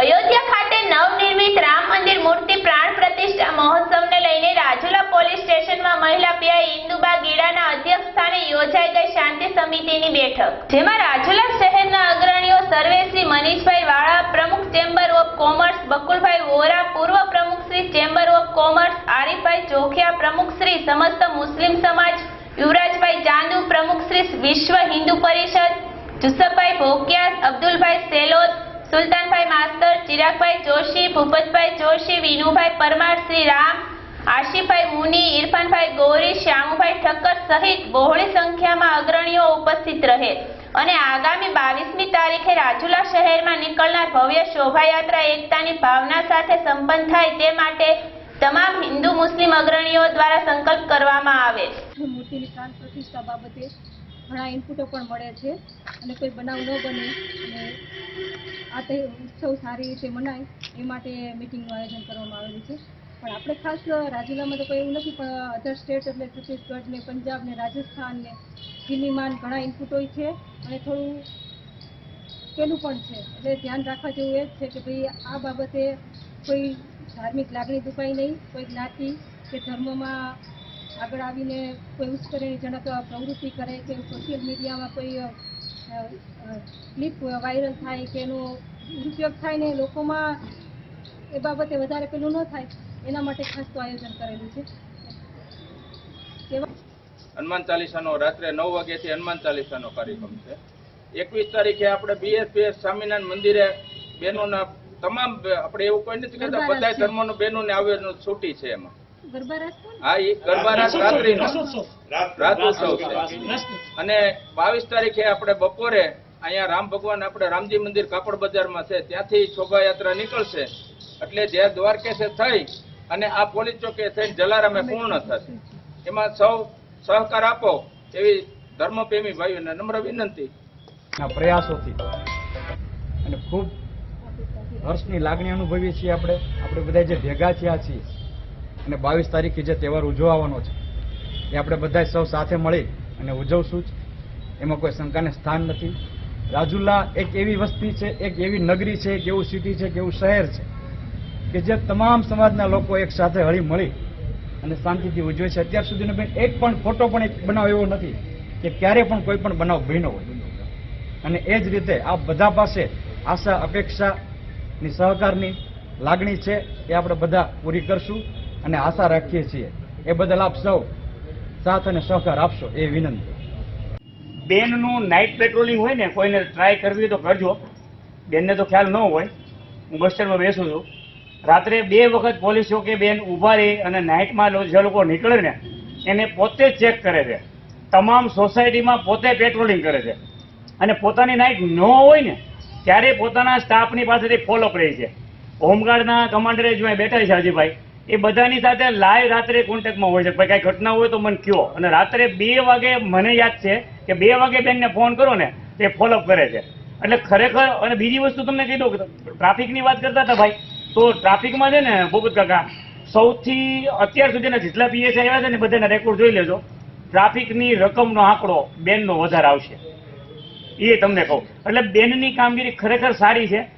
અયોધ્યા ખાતે નવનિર્મિત રામ મંદિર મૂર્તિ પ્રાણ પ્રતિષ્ઠા મહોત્સવને લઈને રાજુલા પોલીસ સ્ટેશનમાં મહિલા પીઆઈ ઇન્દુબા ગીડાના અધ્યક્ષસ્થાને યોજાઈ ગઈ શાંતિ સમિતિની બેઠક, જેમાં રાજુલા શહેરના અગ્રણીઓ સર્વેશ્રી મનીષભાઈ વાળા, પ્રમુખ chamber of commerce Bakulbhai Vora, પૂર્વ પ્રમુખ Shri chamber of commerce Arifbhai Chokhiya, પ્રમુખ શ્રી સમસ્ત મુસ્લિમ સમાજ, યુવરાજભાઈ ચાંદુ, પ્રમુખ શ્રી વિશ્વ હિન્દુ પરિષદ, જુસફભાઈ ભોકિયા અબ્દુલભાઈ સેલોદ સુલતાનભાઈ માસ્તર, ચિરાગભાઈ જોશી, ભૂપતભાઈ જોશી, વિનુભાઈ પરમાર, શ્રી રામ, આશીફભાઈ મુની ઇરફાનભાઈ ગોરી, શ્યામુભાઈ ઠક્કર સહિત બહોળી સંખ્યામાં અગ્રણીઓ ઉપસ્થિત રહે. અને આગામી બાવીસમી તારીખે રાજુલા શહેરમાં નીકળનાર ભવ્ય શોભાયાત્રા એકતાની ભાવના સાથે સંપન્ન થાય તે માટે તમામ હિન્દુ મુસ્લિમ અગ્રણીઓ દ્વારા સંકલ્પ કરવામાં આવે. મૂર્તિની પ્રાણ પ્રતિષ્ઠા બાબતે ઘણા ઇનપુટો પણ મળે છે અને કોઈ બનાવ ન બને અને આ તે ઉત્સવ સારી રીતે મનાય એ માટે મિટિંગનું આયોજન કરવામાં આવેલું છે. પણ આપણે ખાસ રાજુલામાં તો કોઈ એવું નથી, પણ અધર સ્ટેટ એટલે છત્તીસગઢ ને પંજાબ ને રાજસ્થાન ને દિલ્હીમાં ઘણા ઇનપુટો છે અને થોડું પેલું પણ છે. એટલે ધ્યાન રાખવા જેવું એ જ છે કે ભાઈ આ બાબતે કોઈ ધાર્મિક લાગણી દુખાય નહીં, કોઈ જ્ઞાતિ કે ધર્મમાં આગળ આવીને કોઈ ઉશ્કેરણીજનક પ્રવૃત્તિ કરે કે સોશિયલ મીડિયામાં કોઈ ક્લિપ વાયરલ થાય કે એનો દુરુપયોગ થાય ને લોકોમાં એ બાબતે વધારે પેલું ન થાય એના માટે ખાસ તો આયોજન કરેલું છે. હનુમાન ચાલીસાનો રાત્રે નવ વાગ્યાથી હનુમાન ચાલીસાનો કાર્યક્રમ છે. એકવીસ તારીખે આપણે બીએસપીએસ સ્વામિનારાયણ મંદિરે બહેનોના તમામ આપણે એવું કોઈ નથી કરતા બધા. ધર્મોનો બહેનોને આવેલું છૂટી છે એમાં. હા એ ગરબા રાસ રાત્રિનો. રાતોત્સવ છે. અને બાવીસ તારીખે આપણે બપોરે અહીંયા રામ ભગવાન આપણે રામજી મંદિર કાપડ બજારમાં છે. ત્યાંથી શોભાયાત્રા નીકળશે. એટલે જે દ્વારકેશે થઈ અને આ પોલીસ ચોકે થઈને જલારામે પૂર્ણ થશે. એમાં સૌ સહકાર આપો એવી ધર્મપ્રેમી ભાઈઓને નમ્ર વિનંતી. ના પ્રયાસોથી. અને ખૂબ હર્ષની લાગણી અનુભવીએ છીએ આપણે. આપણે બધા જે ભેગા થયા છીએ અને બાવીસ તારીખે જે તહેવાર ઉજવવાનો છે, એ આપણે બધા સૌ સાથે મળી અને ઉજવશું જ. એમાં કોઈ શંકાને સ્થાન નથી. રાજુલા એક એવી વસ્તી છે, એક એવી નગરી છે, એક એવું સિટી છે કે એવું શહેર છે, કે જે તમામ સમાજના લોકો એક સાથે હળી મળી અને શાંતિથી ઉજવે છે. અત્યાર સુધીનો બેન એક પણ ફોટો પણ એક બનાવ એવો નથી કે ક્યારે પણ કોઈ પણ બનાવ બન્યો હોય. અને એ જ રીતે આ બધા પાસે આશા અપેક્ષાની સહકારની લાગણી છે એ આપણે બધા પૂરી કરશું. અને આશા રાખીએ છીએ એ બદલ આપ સૌ સાથ અને સહકાર આપશો એ વિનંતી. બેનનું નાઇટ પેટ્રોલિંગ હોય ને, કોઈને ટ્રાય કરવી તો કરજો. બેનને તો ખ્યાલ ન હોય. હું બસ સ્ટેન્ડમાં બેસું છું. રાત્રે બે વખત પોલીસ કે બેન ઊભા રહી અને નાઇટમાં જે લોકો નીકળે ને, એને પોતે ચેક કરે છે. તમામ સોસાયટીમાં પોતે પેટ્રોલિંગ કરે છે. અને પોતાની નાઇટ ન હોય ને, ત્યારે પોતાના સ્ટાફની પાસેથી ફોલોઅપ રહી છે. હોમગાર્ડના કમાન્ડરે જો બેઠા છે અજીભાઈ એ બધાની સાથે લાઈવ રાત્રે કોન્ટેક્ટમાં હોય છે. ભાઈ, કાંઈ ઘટના હોય તો મને કયો. અને રાત્રે બે વાગે મને યાદ છે કે બે વાગે બેનને ફોન કરો ને, તે ફોલોઅપ કરે છે. એટલે ખરેખર, અને બીજી વસ્તુ તમને કહી દઉં કે ટ્રાફિકની વાત કરતા હતા ભાઈ, તો ટ્રાફિકમાં છે ને બોબત કાકા, સૌથી અત્યાર સુધીના જેટલા પીએસઆઈ આવ્યા છે ને બધાના રેકોર્ડ જોઈ લેજો. ટ્રાફિકની રકમનો આંકડો બેનનો વધારે આવશે. એ તમને કહું. એટલે બેનની કામગીરી ખરેખર સારી છે.